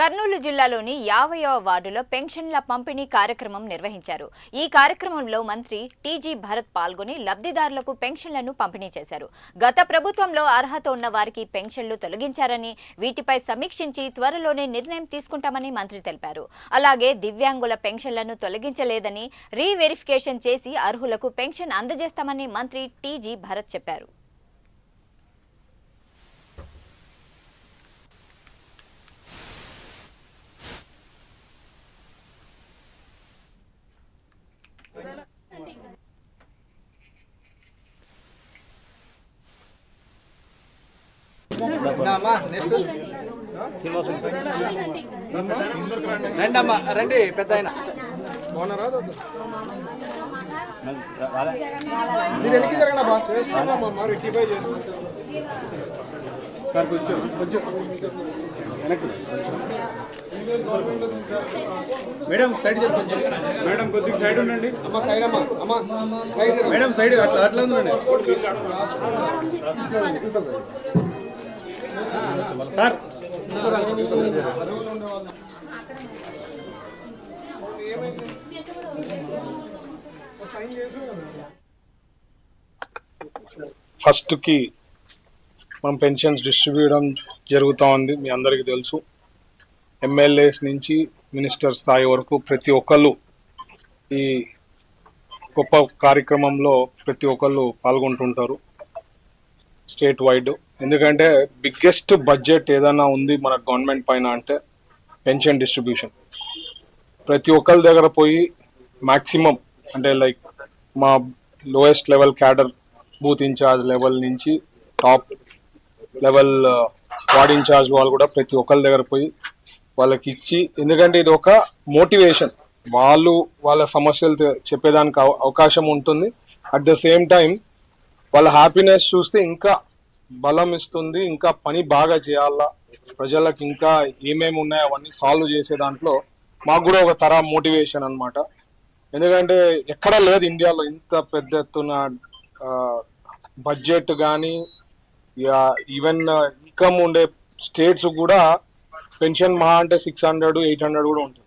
కర్నూలు జిల్లాలోని యాభైవ వార్డులో పెన్షన్ల పంపిణీ కార్యక్రమం నిర్వహించారు. ఈ కార్యక్రమంలో మంత్రి టీజీ భరత్ పాల్గొని లబ్ధిదారులకు పెన్షన్లను పంపిణీ చేశారు. గత ప్రభుత్వంలో అర్హత ఉన్న వారికి పెన్షన్లు తొలగించారని వీటిపై సమీక్షించి త్వరలోనే నిర్ణయం తీసుకుంటామని మంత్రి తెలిపారు. అలాగే దివ్యాంగుల పెన్షన్లను తొలగించలేదని రీవెరిఫికేషన్ చేసి అర్హులకు పెన్షన్ అందజేస్తామని మంత్రి టీజీ భరత్ చెప్పారు. అమ్మా నెక్స్ట్ రండి అమ్మా రండి పెద్ద ఆయన మీరు వెనక్కి జరగండి అమ్మా చేస్తున్నామమ్మా రెక్టిఫై చేసుకుంటాం. సార్ కొంచెం కొంచెం. వెనక్కి. మేడం సైడ్ కొంచెం. మేడం కొద్దిగా సైడ్ ఉండండి. అమ్మ సైడ్ అమ్మా. అమ్మా సైడ్. మేడం సైడ్ అట్లా అట్లా ఉందండి సార్. ఫస్ట్కి మనం పెన్షన్స్ డిస్ట్రిబ్యూట్ జరుగుతూ ఉంది మీ అందరికీ తెలుసు. ఎమ్మెల్యేస్ నుంచి మినిస్టర్ స్థాయి వరకు ప్రతి ఒక్కళ్ళు ఈ గొప్ప కార్యక్రమంలో ప్రతి ఒక్కళ్ళు పాల్గొంటుంటారు. State wide. ఎందుకంటే బిగ్గెస్ట్ బడ్జెట్ ఏదైనా ఉంది మన గవర్నమెంట్ పైన అంటే పెన్షన్ డిస్ట్రిబ్యూషన్. ప్రతి ఒక్కరి దగ్గర పోయి మ్యాక్సిమం అంటే లైక్ మా lowest level cadre booth incharge level నుంచి టాప్ లెవెల్ వార్డ్ ఇన్ఛార్జ్ వాళ్ళు కూడా ప్రతి ఒక్కరి దగ్గర పోయి వాళ్ళకి ఇచ్చి ఎందుకంటే ఇది ఒక మోటివేషన్. వాళ్ళు వాళ్ళ సమస్యలు చెప్పేదానికి అవ- అవకాశం ఉంటుంది. అట్ ద సేమ్ టైం వాళ్ళ హ్యాపీనెస్ చూస్తే ఇంకా బలం ఇస్తుంది ఇంకా పని బాగా చేయాలా ప్రజలకు ఇంకా ఏమేమి ఉన్నాయో అవన్నీ సాల్వ్ చేసే దాంట్లో మాకు కూడా ఒక తర మోటివేషన్ అన్నమాట. ఎందుకంటే ఎక్కడ లేదు ఇండియాలో ఇంత పెద్ద ఎత్తున బడ్జెట్ కానీ ఈవెన్ ఇన్కమ్ ఉండే స్టేట్స్ కూడా పెన్షన్ మహా అంటే సిక్స్ హండ్రెడ్ ఎయిట్ హండ్రెడ్ కూడా ఉంటుంది